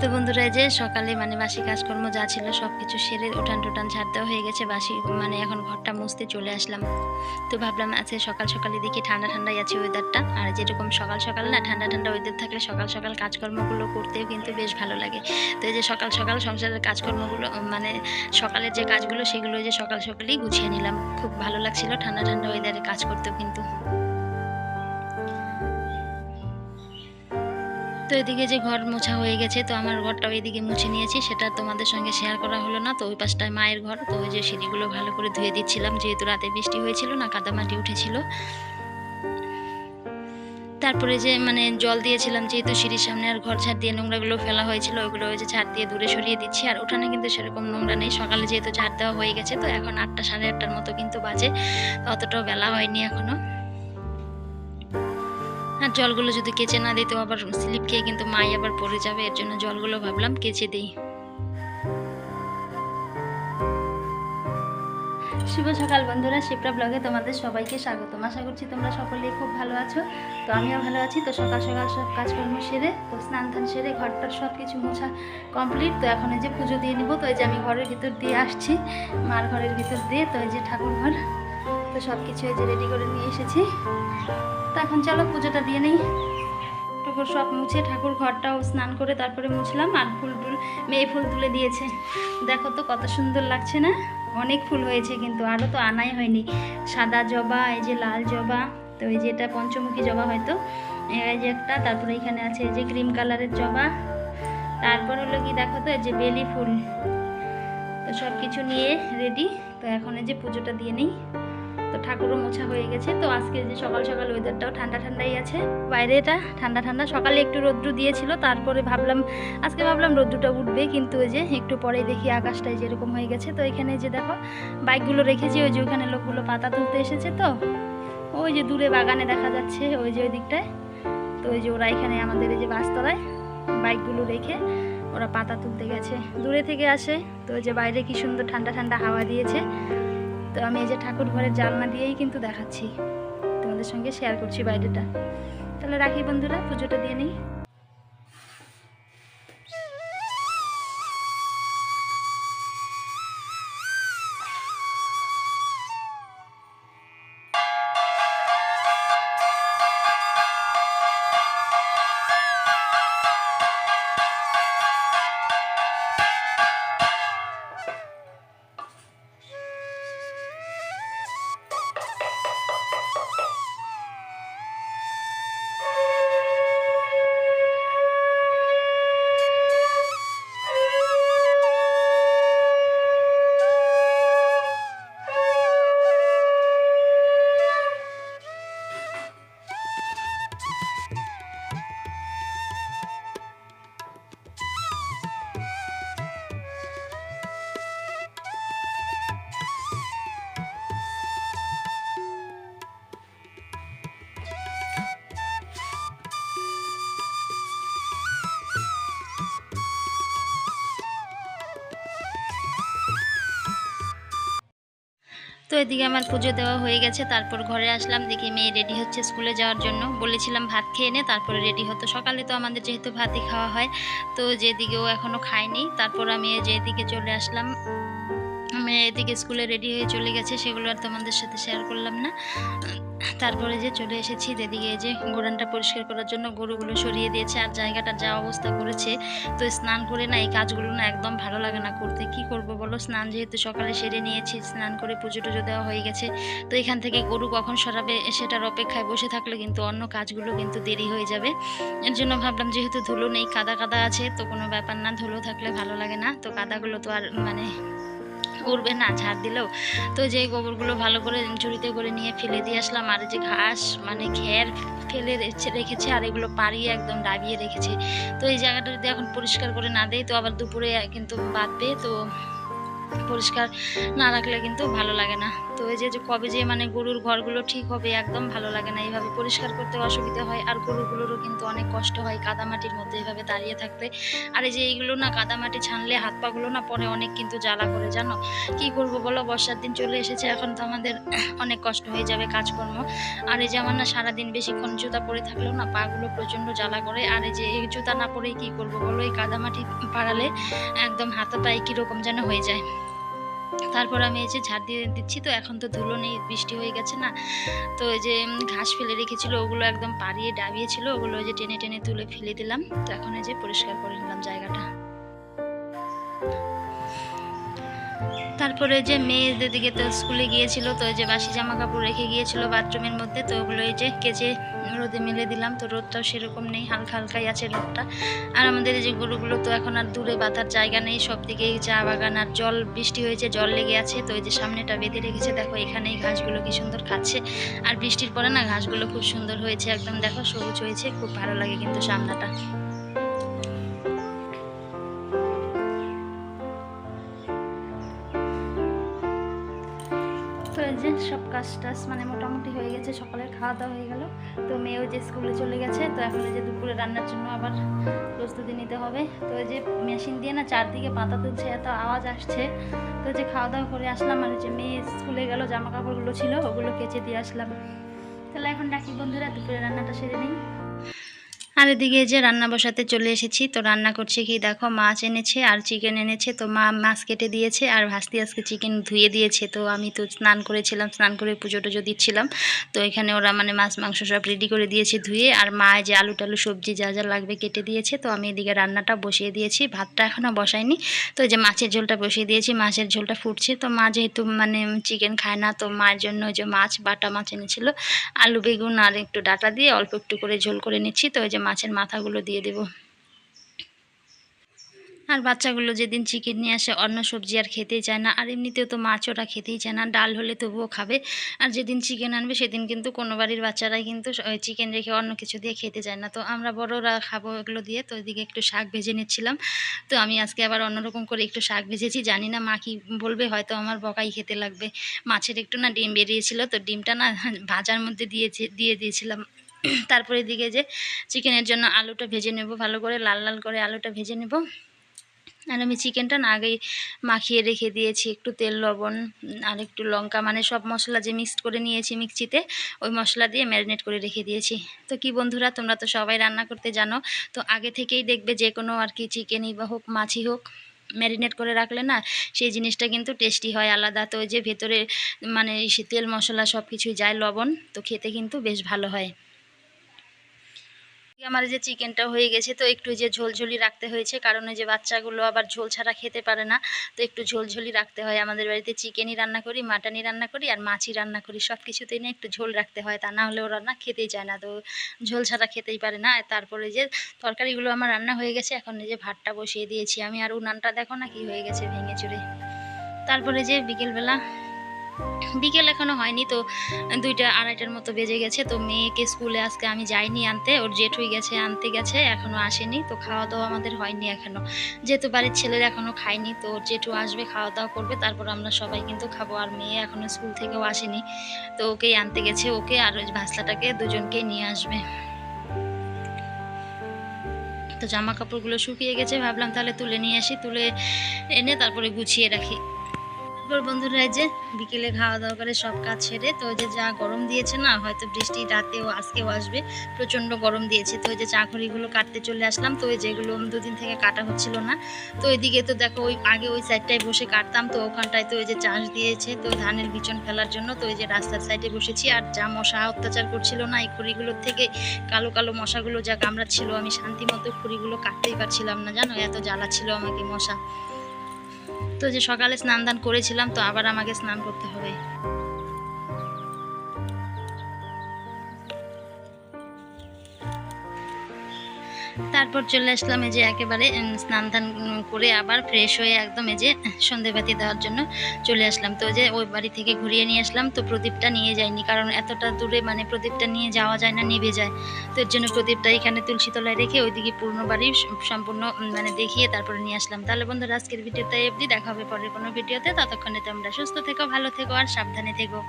তো বন্ধুরা যে সকালে মানে বাসি কাজকর্ম যা ছিল সব কিছু সেরে উঠান টুটান ঝাড় দেওয়া হয়ে গেছে, বাসি মানে এখন ঘরটা মুছতে চলে আসলাম। তো ভাবলাম আজকে সকাল সকালে দেখি ঠান্ডা ঠান্ডাই আছে ওয়েদারটা আর যেরকম সকাল সকাল না ঠান্ডা ঠান্ডা ওয়েদার থাকলে সকাল সকাল কাজকর্মগুলো করতেও কিন্তু বেশ ভালো লাগে। তো এই যে সকাল সকাল সংসারের কাজকর্মগুলো মানে সকালের যে কাজগুলো সেগুলো যে সকাল সকালেই গুছিয়ে নিলাম। খুব ভালো লাগছিল ঠান্ডা ঠান্ডা ওয়েদারে কাজ করতেও কিন্তু। তো এদিকে যে ঘর মোছা হয়ে গেছে, তো আমার ঘরটাও এদিকে মুছে নিয়েছি। সেটা তোমাদের সঙ্গে শেয়ার করা হলো না, তো ওই পাশটায় মায়ের ঘর। তো ওই যে সিঁড়িগুলো ভালো করে ধুয়ে দিচ্ছিলাম, যেহেতু রাতে বৃষ্টি হয়েছিল না, কাদামাটি উঠেছিল। তারপরে যে মানে জল দিয়েছিলাম, যেহেতু সিঁড়ির সামনে আর ঘর ঝাড় দিয়ে নোংরাগুলো ফেলা হয়েছিল, ওইগুলো ওই যে ঝাড় দিয়ে দূরে সরিয়ে দিচ্ছি। আর ওঠানে কিন্তু সেরকম নোংরা নেই, সকালে যেহেতু ঝাড় দেওয়া হয়ে গেছে, তো এখন আটটা সাড়ে আটটার মতো কিন্তু বাজে অতটাও বেলা হয়নি এখনও। আর জলগুলো যদি কেচে না দিই, তো আবার স্লিপ খেয়ে কিন্তু মাই আবার পড়ে যাবে। এর জন্য জলগুলো ভাবলাম কেচে দিই। শুভ সকাল বন্ধুরা, শিপ্রা ব্লগে তোমাদের সবাইকে স্বাগতম। আশা করছি তোমরা সকলেই খুব ভালো আছো। তো আমিও ভালো আছি। তো সকাল সকাল সব কাজকর্ম সেরে, তো স্নান টান সেরে ঘরটার সব কিছু মোছা কমপ্লিট। তো এখন এই যে পুজো দিয়ে নিব। তো এই যে আমি ঘরের ভিতর দিয়ে আসছি, মার ঘরের ভিতর দিয়ে। তো এই যে ঠাকুর ঘর তো সব কিছু যে রেডি করে নিয়ে এসেছি। তো এখন চলো পুজোটা দিয়ে নেই। ঠাকুর সব মুছে, ঠাকুর ঘরটাও স্নান করে তারপরে মুছলাম আর ফুল টুল, মেয়ে ফুল তুলে দিয়েছে। দেখো তো কত সুন্দর লাগছে না? অনেক ফুল হয়েছে কিন্তু আরও তো আনাই হয়নি। সাদা জবা, এই যে লাল জবা, তো এই যে এটা পঞ্চমুখী জবা হয়তো। এই যে একটা, তারপরে এখানে আছে এই যে ক্রিম কালারের জবা। তারপর হলো কি দেখো তো, এই যে বেলি ফুল। তো সব কিছু নিয়ে রেডি তো এখন এই যে পুজোটা দিয়ে নিই। তো ঠাকুরও মোছা হয়ে গেছে। তো আজকে যে সকাল সকাল ওয়েদারটাও ঠান্ডা ঠান্ডাই আছে। বাইরে এটা ঠান্ডা ঠান্ডা। সকালে একটু রোদ্রু দিয়েছিল, তারপরে ভাবলাম, আজকে ভাবলাম রোদ্রুটা উঠবে, কিন্তু ওই যে একটু পরেই দেখি আকাশটাই যেরকম হয়ে গেছে। তো এখানে যে দেখো, বাইকগুলো রেখেছি, ওই যে ওখানে লোকগুলো পাতা তুলতে এসেছে তো। ওই যে দূরে বাগানে দেখা যাচ্ছে, ওই যে ওই দিকটায়। তো ওই যে ওরা এখানে আমাদের এই যে বাসতলায় বাইকগুলো রেখে ওরা পাতা তুলতে গেছে। দূরে থেকে আসে, তো ওই যে বাইরে কি সুন্দর ঠান্ডা ঠান্ডা হাওয়া দিয়েছে। তো আমি এই যে ঠাকুর ঘরের জানলা দিয়েই কিন্তু দেখাচ্ছি। তোমাদের সঙ্গে শেয়ার করছি বাইরেটা। তাহলে রাখি বন্ধুরা, পুজোটা দিয়ে নিই। তো এদিকে আমার পুজো দেওয়া হয়ে গেছে, তারপর ঘরে আসলাম, দেখি মেয়ে রেডি হচ্ছে স্কুলে যাওয়ার জন্য। বলেছিলাম ভাত খেয়ে নে, তারপরে রেডি হতো। সকালে তো আমাদের যেহেতু ভাতই খাওয়া হয়, তো যেদিকে ও এখনও খায়নি, তারপর আমি যেদিকে চলে আসলাম। আমি এদিকে স্কুলে রেডি হয়ে চলে গেছে, সেগুলো আর তোমাদের সাথে শেয়ার করলাম না। তারপরে যে চলে এসেছি এদিকে যে গোড়ানটা পরিষ্কার করার জন্য গরুগুলো সরিয়ে দিয়েছে আর জায়গাটা যা অবস্থা করেছে, তো স্নান করে না এই কাজগুলো না একদম ভালো লাগে না করতে। কি করব বলো? স্নান যেহেতু সকালে সেরে নিয়েছি, স্নান করে পুজো টুজো দেওয়া হয়ে গেছে। তো এখান থেকে গরু কখন সরাবে সেটার অপেক্ষায় বসে থাকলে কিন্তু অন্য কাজগুলো কিন্তু দেরি হয়ে যাবে। এর জন্য ভাবলাম যেহেতু ধুলো নেই, কাদা কাদা আছে, তো কোনো ব্যাপার না, ধুলো থাকলে ভালো লাগে না। তো কাদাগুলো তো আর মানে উড়বে না, ছাড় দিলেও তো যে গোবরগুলো ভালো করে ঝুড়িতে করে নিয়ে ফেলে দিয়ে আসলাম, আর যে ঘাস মানে ঘের ফেলে রেখে- রেখেছে, আর এগুলো পাড়িয়ে একদম ডাবিয়ে রেখেছে। তো এই জায়গাটা যদি এখন পরিষ্কার করে না দেয় তো আবার দুপুরে কিন্তু বাঁধবে, তো পরিষ্কার না রাখলে কিন্তু ভালো লাগে না। তো এই যে কবে যে মানে গরুর ঘরগুলো ঠিক হবে একদম ভালো লাগে না। এইভাবে পরিষ্কার করতে অসুবিধা হয়। আর গরুগুলোরও কিন্তু অনেক কষ্ট হয় কাদামাটির মধ্যে এইভাবে দাঁড়িয়ে থাকতে। আর এই যে এইগুলো না কাদামাটি ছানলে হাত পাগুলো না পরে অনেক কিন্তু জ্বালা করে, জানো? কি করব বলো? বর্ষার দিন চলে এসেছে, এখন তো আমাদের অনেক কষ্ট হয়ে যাবে কাজকর্ম। আর এই যে আমার না সারাদিন বেশিক্ষণ জুতা পরে থাকলেও না পাগুলো প্রচণ্ড জ্বালা করে। আর এই যে এই জুতা না পরেই কী করব বলো? এই কাদামাটি পাড়ালে একদম হাতাটাই কীরকম যেন হয়ে যায়। তারপর আমি এই যে ঝাড় দিয়ে দিচ্ছি, তো এখন তো ধুলো নেই, বৃষ্টি হয়ে গেছে না। তো এই যে ঘাস ফেলে রেখেছিল, ওগুলো একদম পাড়িয়ে ডাবিয়েছিল, ওগুলো ওই যে টেনে টেনে তুলে ফেলে দিলাম। তো এখন এই যে পরিষ্কার করে নিলাম জায়গাটা। তারপরে যে মেয়ে দিকে তো স্কুলে গিয়েছিল, তো যে বাসি জামা কাপড় রেখে গিয়েছিল বাথরুমের মধ্যে, তো ওগুলো এই যে কেচে রোদে মেলে দিলাম, তো রোদটাও সেরকম নেই, হালকা হালকাই আছে রোদটা। আর আমাদের এই যে গরুগুলো তো এখন আর দূরে বাঁধার জায়গা নেই সব দিকেই চা বাগান আর জল, বৃষ্টি হয়েছে, জল লেগে আছে, তো এই যে সামনেটা বেঁধে রেখেছে, দেখো এখানেই ঘাসগুলো কি সুন্দর খাচ্ছে। আর বৃষ্টির পরে না ঘাসগুলো খুব সুন্দর হয়েছে, একদম দেখো সবুজ হয়েছে, খুব ভালো লাগে কিন্তু সামনাটা। সব কাজ টাজ মানে মোটামুটি হয়ে গেছে, সকালের খাওয়া দাওয়া হয়ে গেল। তো মেয়েও যে স্কুলে চলে গেছে, তো এখন যে দুপুরে রান্নার জন্য আবার প্রস্তুতি নিতে হবে। তো ওই যে মেশিন দিয়ে না চারদিকে পাতা তুলছে, এত আওয়াজ আসছে। তো যে খাওয়া দাওয়া করে আসলাম, আর যে মেয়ে স্কুলে গেল জামা কাপড়গুলো ছিল, ওগুলো কেচে দিয়ে আসলাম। তাহলে এখন ডাকি বন্ধুরা, দুপুরে রান্নাটা সেরে নিই। আর এদিকে যে রান্না বসাতে চলে এসেছি, তো রান্না করছে কি দেখো, মাছ এনেছে আর চিকেন এনেছে, তো মা মাছ কেটে দিয়েছে আর ভাস্তি আজকে চিকেন ধুয়ে দিয়েছে, তো আমি তো স্নান করেছিলাম, স্নান করে পুজো টুজো দিচ্ছিলাম, তো এখানে ওরা মানে মাছ, মাংস সব রেডি করে দিয়েছে ধুয়ে আর মা যে আলু টালু সবজি যা যা লাগবে কেটে দিয়েছে, তো আমি এদিকে রান্নাটা বসিয়ে দিয়েছি, ভাতটা এখনও বসাইনি, তো যে মাছের ঝোলটা বসিয়ে দিয়েছি, মাছের ঝোলটা ফুটছে, তো মা যেহেতু মানে চিকেন খায় না, তো মায়ের জন্য যে মাছ, বাটা মাছ এনেছিল, আলু বেগুন আর একটু ডাটা দিয়ে অল্প একটু করে ঝোল করে নিচ্ছি, তো ওই যে মাছের মাথাগুলো দিয়ে দেবো। আর বাচ্চাগুলো যেদিন চিকেন নিয়ে আসে, অন্য সবজি আর খেতেই চায় না। আর এমনিতেও তো মাছ ওরা খেতেই চায় না। ডাল হলে তবুও খাবে। আর যেদিন চিকেন আনবে, সেদিন কিন্তু কোনো বাড়ির বাচ্চারাই কিন্তু চিকেন রেখে অন্য কিছু দিয়ে খেতে চায় না। তো আমরা বড়রা খাব এগুলো দিয়ে। তো ওইদিকে একটু শাক ভেজে নিচ্ছিলাম। তো আমি আজকে আবার অন্যরকম করে একটু শাক ভেজেছি। জানি না মা কি বলবে, হয়তো আমার বকাই খেতে লাগবে। মাছের একটু না ডিম বেরিয়েছিল। তো ডিমটা না ভাজার মধ্যে দিয়েছে দিয়ে দিয়েছিলাম। তারপরে দিকে যে চিকেনের জন্য আলুটা ভেজে নেব, ভালো করে লাল লাল করে আলুটা ভেজে নেব। আর আমি চিকেনটা না আগেই মাখিয়ে রেখে দিয়েছি, একটু তেল, লবণ আর একটু লঙ্কা মানে সব মশলা যে মিক্সড করে নিয়েছি মিক্সিতে, ওই মশলা দিয়ে ম্যারিনেট করে রেখে দিয়েছি। তো কি বন্ধুরা, তোমরা তো সবাই রান্না করতে জানো, তো আগে থেকেই দেখবে যে কোনো আর কি চিকেনই বা হোক মাছই হোক ম্যারিনেট করে রাখলে না, সেই জিনিসটা কিন্তু টেস্টি হয় আলাদা। তো ওই যে ভেতরে মানে তেল মশলা সব কিছুই যায়, লবণ, তো খেতে কিন্তু বেশ ভালো হয়। আমার যে চিকেনটা হয়ে গেছে, তো একটু যে ঝোলঝুলি রাখতে হয়েছে, কারণ যে বাচ্চাগুলো আবার ঝোল ছাড়া খেতে পারে না, তো একটু ঝোলঝুলি রাখতে হয়। আমাদের বাড়িতে চিকেনই রান্না করি, মাটনই রান্না করি, আর মাছই রান্না করি। সব কিছুতেই না একটু ঝোল রাখতে হয়, তা না হলে ওরা না খেতেই চায় না। তো ঝোল ছাড়া খেতেই পারে না। তারপরে যে তরকারিগুলো আমার রান্না হয়ে গেছে, এখন যে ভাতটা বসিয়ে দিয়েছি আমি। আর উনানটা দেখো না কি হয়ে গেছে ভেঙে চুরে তারপরে যে বিকেলবেলা বিকেল এখনও হয়নি, তো দুইটা আড়াইটার মতো বেজে গেছে। তো মেয়েকে স্কুলে আজকে আমি যাইনি আনতে, ওর জেঠুই গেছে, আনতে গেছে, এখনও আসেনি, তো খাওয়া দাওয়া আমাদের হয়নি এখনও। যেহেতু বাড়ির ছেলেরা এখনও খায়নি, তো ওর জেঠু আসবে খাওয়া দাওয়া করবে, তারপর আমরা সবাই কিন্তু খাব, আর মেয়ে এখনও স্কুল থেকেও আসেনি। তো ওকেই আনতে গেছে, ওকে আর ওই ভাসলাটাকে দুজনকেই নিয়ে আসবে। তো জামা কাপড়গুলো শুকিয়ে গেছে, ভাবলাম তাহলে তুলে নিয়ে আসি, তুলে এনে তারপরে গুছিয়ে রাখি। তারপর বন্ধুরা যে বিকেলে খাওয়া দাওয়া করে সব কাজ সেরে, তো ওই যে যা গরম দিয়েছে না, হয়তো বৃষ্টি রাতেও আজকেও আসবে, প্রচণ্ড গরম দিয়েছে। তো ওই যে চাকরিগুলো কাটতে চলে আসলাম, তো ওই যেগুলো দুদিন থেকে কাটা হচ্ছিল না। তো ওইদিকে তো দেখো ওই আগে ওই সাইডটায় বসে কাটতাম, তো ওখানটায় তো ওই যে চাষ দিয়েছে, তো ধানের বিচন ফেলার জন্য তো ওই যে রাস্তার সাইডে বসেছি। আর যা মশা অত্যাচার করছিল না, এই খড়িগুলোর থেকে কালো কালো মশাগুলো যা কামড়াচ্ছিল, আমি শান্তি মতো খড়িগুলো কাটতেই পারছিলাম না, জানো? এত জ্বালা ছিল আমাকে মশা। তো যে সকালে স্নান দান করেছিলাম তো আবার আমাকে স্নান করতে হবে। তারপর চলে আসলাম এই যে একেবারে স্নান ধান করে আবার ফ্রেশ হয়ে একদম এই যে সন্ধেবাতি দেওয়ার জন্য চলে আসলাম। তো যে ওই বাড়ি থেকে ঘুরিয়ে নিয়ে আসলাম, তো প্রদীপটা নিয়ে যাইনি কারণ এতটা দূরে মানে প্রদীপটা নিয়ে যাওয়া যায় না, নেবে যায়। তো এর জন্য প্রদীপটা এখানে তুলসী তলায় রেখে ওইদিকে পূর্ণ বাড়ি সম্পূর্ণ মানে দেখিয়ে তারপরে নিয়ে আসলাম। তাহলে বন্ধুরা, আজকের ভিডিওতে এফডি দেখা হবে পরের কোনো ভিডিওতে। ততক্ষণে তোমরা সুস্থ থেকো, ভালো থেকো আর সাবধানে থেকো।